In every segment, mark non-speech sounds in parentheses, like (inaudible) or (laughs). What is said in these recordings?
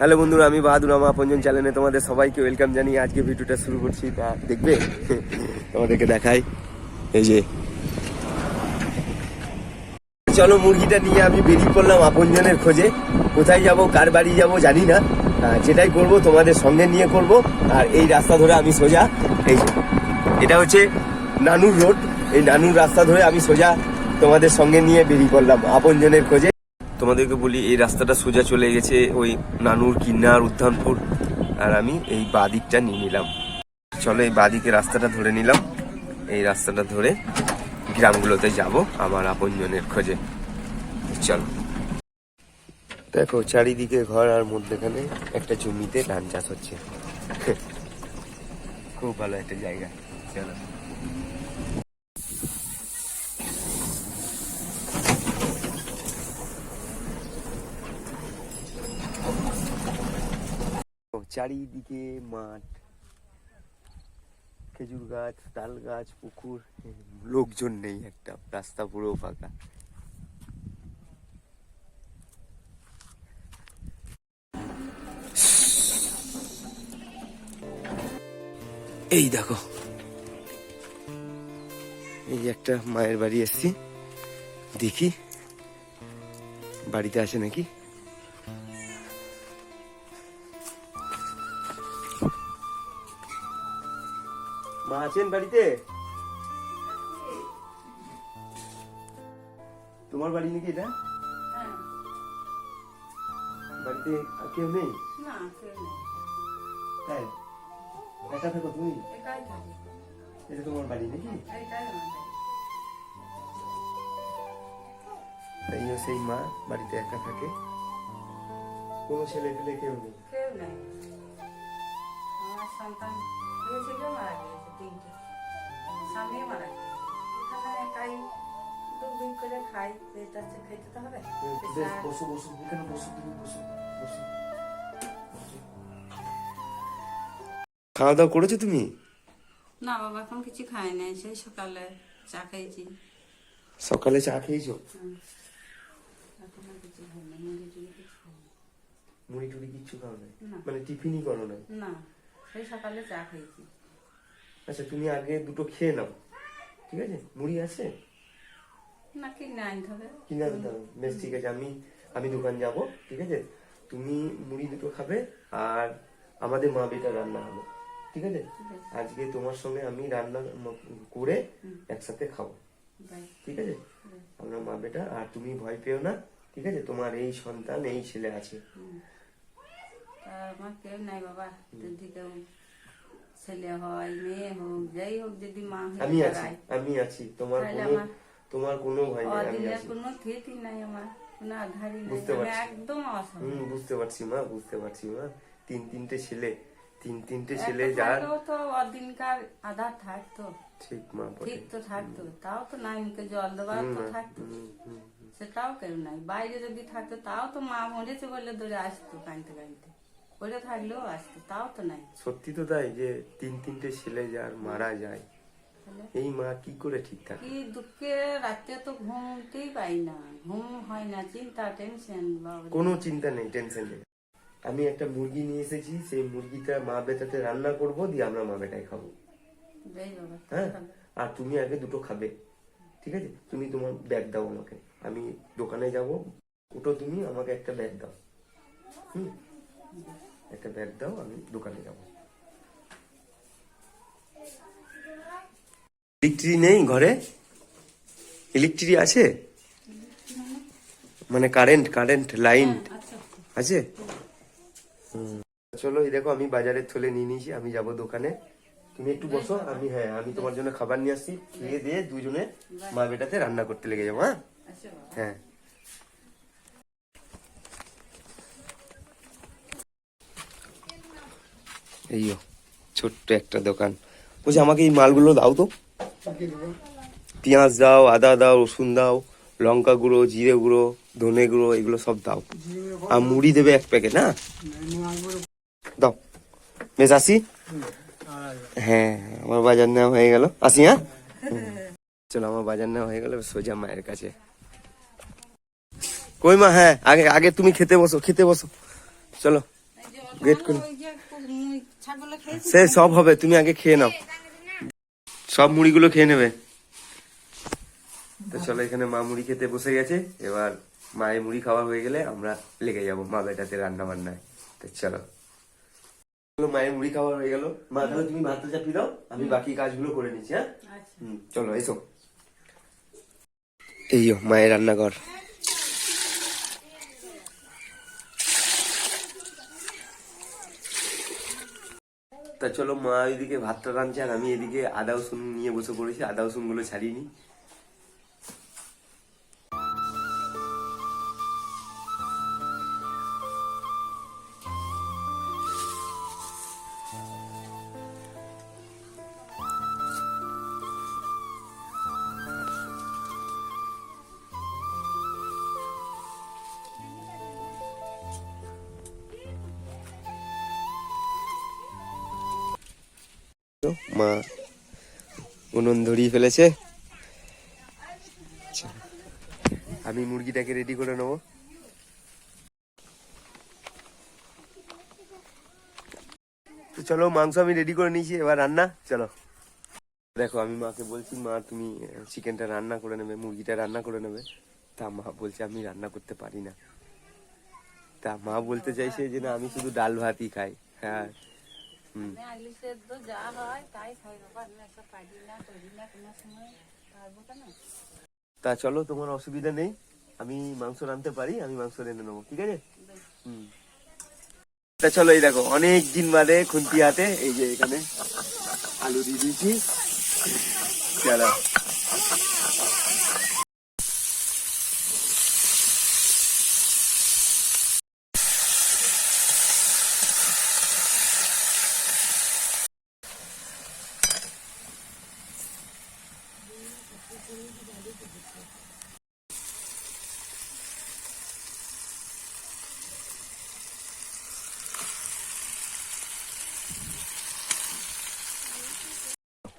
Hello বন্ধুরা, আমি বাহাদুর আমা আপনজন চ্যানেলে তোমাদের সবাইকে ওয়েলকাম জানিয়ে আজকে ভিডিওটা শুরু করছি। তা দেখবে? তোমাদেরকে দেখাই। এই যে। চলো, মুরগিটা নিয়ে আমি বেরিয়ে পড়লাম আপনজনের খোঁজে। কোথায় যাব, কার বাড়ি যাব জানি না। যেটাই করব, তোমাদের সঙ্গে নিয়ে করব। আর এই রাস্তা ধরে আমি সোজা, এই এটা হচ্ছে নানুর রোড। এই নানুর রাস্তা ধরে আমি সোজা তোমাদের সঙ্গে নিয়ে বেরিয়ে পড়লাম আপনজনের খোঁজে। তোমাদেরকে বলি, এই রাস্তাটা সোজা চলে গেছে ওই নানুর কিন্নার উদ্যানপুর আর আমি এই বাদিকটা নিয়ে নিলাম। চলো এই বাদিকে রাস্তাটা ধরে নিলাম। এই রাস্তাটা ধরে গ্রামগুলোতে যাব আমার আপনজনের খোঁজে। চলো। দেখো, চারিদিকে ঘর আর মধ্যেখানে একটা জমিতে ধান চাষ হচ্ছে। (laughs) খুব ভালো একটা জায়গা। চলো। চারিদিকে মাঠ। খেজুর গাছ তাল গাছ, পুকুর, লোকজন নেই একটা, রাস্তা পুরো ফাঁকা। এই দেখো। এই একটা মায়ের বাড়ি এসছি। দেখি, বাড়িতে আছে নাকি? মা আছেন বাড়িতে? তোমার বাড়ি নাকি এটা? হ্যাঁ। বাড়িতে আর কেউ নেই? তাই? একা থাকো তুমি? এটা তোমার বাড়ি নাকি? বাড়ি। তাইও সেই মা বাড়িতে একা থাকে। কোনো ছেলে পেলে কেউ নেই। কেউ নেই। আমার সন্তান হয়েছিল মারা গিয়েছে। তিনটে স্বামী মারা গিয়েছে এখানে একাই দুদিন করে খাই পেট আছে খেতে তো হবে। বসো বসো এখানে বসো তুমি বসো বসো। খাওয়া দাওয়া করেছ তুমি? না বাবা এখন কিছু খাই নাই সেই সকালে চা খাইছি। সকালে চা খেয়েছো? মুড়ি টুড়ি কিচ্ছু খাও না। মানে টিফিনই করো নাই? না সেই সকালে চা খাইছি। আচ্ছা তুমি আগে দুটো খেয়ে নাও। ঠিক আছে? মুড়ি আছে? না কি আনতে হবে। কিনে আনতে হবে। বেশ ঠিক আছে আমি আমি দোকান যাব ঠিক আছে? তুমি মুড়ি দুটো খাবে আর আমাদের মা বেটা রান্না হবে ঠিক আছে? আজকে তোমার সঙ্গে আমি রান্না করে একসাথে খাব। ঠিক আছে? আমরা মা বেটা আর তুমি ভয় পেও না ঠিক আছে? তোমার এই সন্তান এই ছেলে আছে। আমার কেউ নাই বাবা ছেলে হয় মেয়ে হোক যাই হোক যদি মা আমি আছি আমি আছি। তোমার কোনো তোমার কোনো ভয় নেই আমি আছি। কোনো নাই আমার কোনো নাই বুঝতে একদম অসহায়। হুম বুঝতে পারছি মা বুঝতে পারছি মা। তিন তিনটে ছেলে তিন তিনটে ছেলে যার তো অদিনকার আধার থাকতো। ঠিক মা ঠিক তো থাকতো তাও তো নাই মুখে জল দেওয়ার তো থাকতো। সেটাও কেউ নাই বাইরে যদি থাকতো তাও তো মা মরেছে বলে ধরে আসতো কাঁদতে কাঁদতে। করে থাকলেও আসতো তাও তো নাই। সত্যি তো তাই যে তিন তিনটে ছেলে যার মারা যায় এই মা কি করে ঠিক থাকে? কি দুঃখে রাতে তো ঘুমতেই পাই না ঘুম হয় না চিন্তা টেনশন কোনো চিন্তা নেই টেনশন নেই। আমি একটা মুরগি নিয়ে এসেছি সেই মুরগিটা মা বেটাতে রান্না করব দিয়ে আমরা মা বেটাই খাব। হ্যাঁ? আর তুমি আগে দুটো খাবে ঠিক আছে? তুমি তোমার ব্যাগ দাও আমাকে। আমি দোকানে যাব ওটো তুমি আমাকে একটা ব্যাগ দাও। হুম? একটা ব্যাগ দাও আমি দোকানে যাব। ইলেকট্রি নেই ঘরে? ইলেকট্রি আছে? মানে কারেন্ট কারেন্ট লাইন আছে। চলো এই দেখো আমি বাজারের থলে নিয়ে নিয়েছি আমি যাব দোকানে। তুমি একটু বসো আমি হ্যাঁ আমি তোমার জন্য খাবার নিয়ে আসছি। খেয়ে দিয়ে দুজনে মা বেটাতে রান্না করতে লেগে যাব হ্যাঁ? আচ্ছা হ্যাঁ। এইও, ছোট্ট একটা দোকান। বলছি, আমাকে এই মালগুলো দাও তো। পেঁয়াজ দাও, আদা দাও, রসুন দাও, লঙ্কা গুঁড়ো, জিরে গুঁড়ো, ধনে গুঁড়ো, এগুলো সব দাও। আর মুড়ি দেবে এক প্যাকেট, না? দাও। বেশ, আসি? হ্যাঁ আমার বাজার নেওয়া হয়ে গেল। আসি হ্যাঁ? চলো, আমার বাজার নেওয়া হয়ে গেল সোজা মায়ের কাছে। কই মা? হ্যাঁ আগে আগে তুমি খেতে বসো খেতে বসো। চলো, গেট করে সে সব হবে তুমি আগে খেয়ে নাও। সব মুড়িগুলো খেয়ে নেবে। তো চলো এখানে মা মুড়ি খেতে বসে গেছে এবার মায়ের মুড়ি খাওয়া হয়ে গেলে আমরা লেগে যাব মা বেটাতে রান্না বান্নায় তো চলো। মায়ের মুড়ি খাওয়া হয়ে গেল। মা তুমি ভাতটা চাপিয়ে দাও আমি বাকি কাজগুলো করে নিচ্ছি হ্যাঁ? আচ্ছা। চলো এসো। এই মায়ের রান্নাঘর। তা চলো মা এদিকে ভাতটা রাঁধছে আর আমি এদিকে আদা রসুন নিয়ে বসে পড়েছি, আদা রসুনগুলো ছাড়িনি মা উনুন ধরিয়ে ফেলেছে আমি মুরগিটাকে রেডি করে নেব। চলো, মাংস আমি রেডি করে নিয়েছি, এবার রান্না, চলো। দেখো, আমি মাকে বলছি, মা, তুমি চিকেনটা রান্না করে নেবে, মুরগিটা রান্না করে নেবে। তা মা বলছে, আমি রান্না করতে পারি না। তা মা বলতে চাইছে যে, না, আমি শুধু ডাল ভাতই খাই। হ্যাঁ হুম আলু সেদ্ধ যা হয় তাই খাই বাবা। আমি এসব পারি না করি না কোনো সময়। পারব কেন? তা চলো তোমার অসুবিধা নেই। আমি মাংস রাঁধতে পারি আমি মাংস রেঁধে নেব ঠিক আছে? হুম। তা চলো এই দেখো অনেক দিন বাদে খুন্তি হাতে এই যে এখানে আলু দিয়ে দিয়েছি। চলো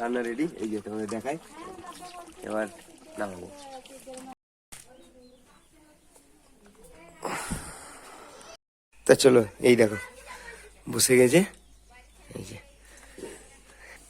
রান্না রেডি এই যে তোমাদের দেখাই। এবার নামাবো। তা চলো, এই দেখো, বসে গেছে। এই যে।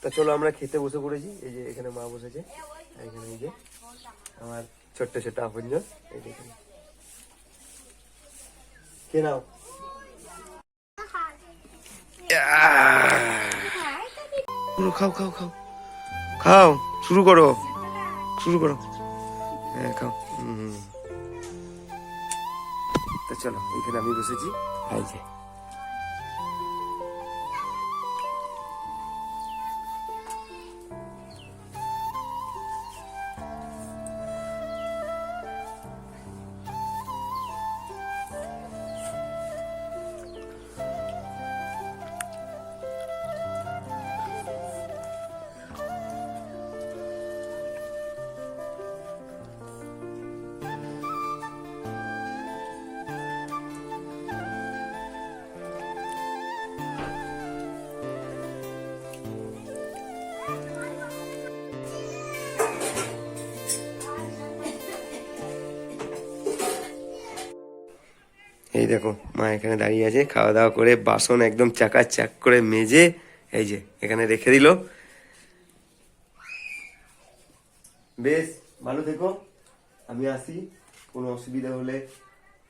তা চলো, আমরা খেতে বসে পড়েছি। এই যে এখানে মা বসেছে। এখানে এই যে আমার ছোট্ট ছোট্ট আপনজন। এই যে এখানে কে নাও? খাও খাও খাও। খাও শুরু করো। শুরু করো। হ্যাঁ খাও। হুম। তা চলো এখানে আমি বসেছি। এই যে এই দেখো, মা এখানে দাঁড়িয়ে আছে। খাওয়া দাওয়া করে বাসন একদম চাকা চাক করে মেজে, এই যে, এখানে রেখে দিল। বেশ, ভালো থেকো। আমি আসি, কোনো অসুবিধা হলে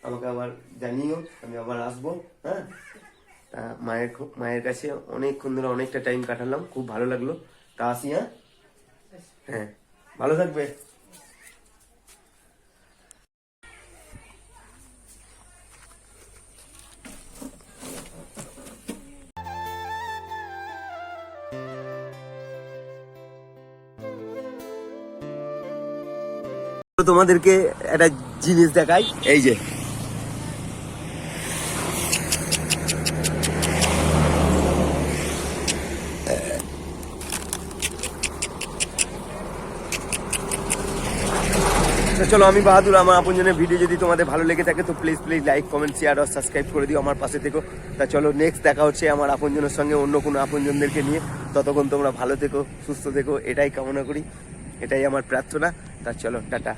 আমাকে আবার জানিও, আমি আবার আসব হ্যাঁ? তা মায়ের মায়ের কাছে অনেকক্ষণ ধরে অনেকটা টাইম কাটালাম, খুব ভালো লাগল। তা আসি হ্যাঁ? হ্যাঁ ভালো থাকবে। তোমাদেরকে একটা জিনিস দেখাই। এই যে। চলো, আমি বাহাদুর, আমার আপনজনের ভিডিও যদি তোমাদের ভালো লেগে থাকে, তো please please like comment share R subscribe করে দিও আমার পাশে থেকো। তা চলো নেক্সট দেখা হচ্ছে আমার আপনজনের সঙ্গে অন্য কোনো আপনজনদেরকে নিয়ে। ততক্ষণ তোমরা ভালো থেকো, সুস্থ থেকো, এটাই কামনা করি, এটাই আমার প্রার্থনা। তা চলো, টাটা।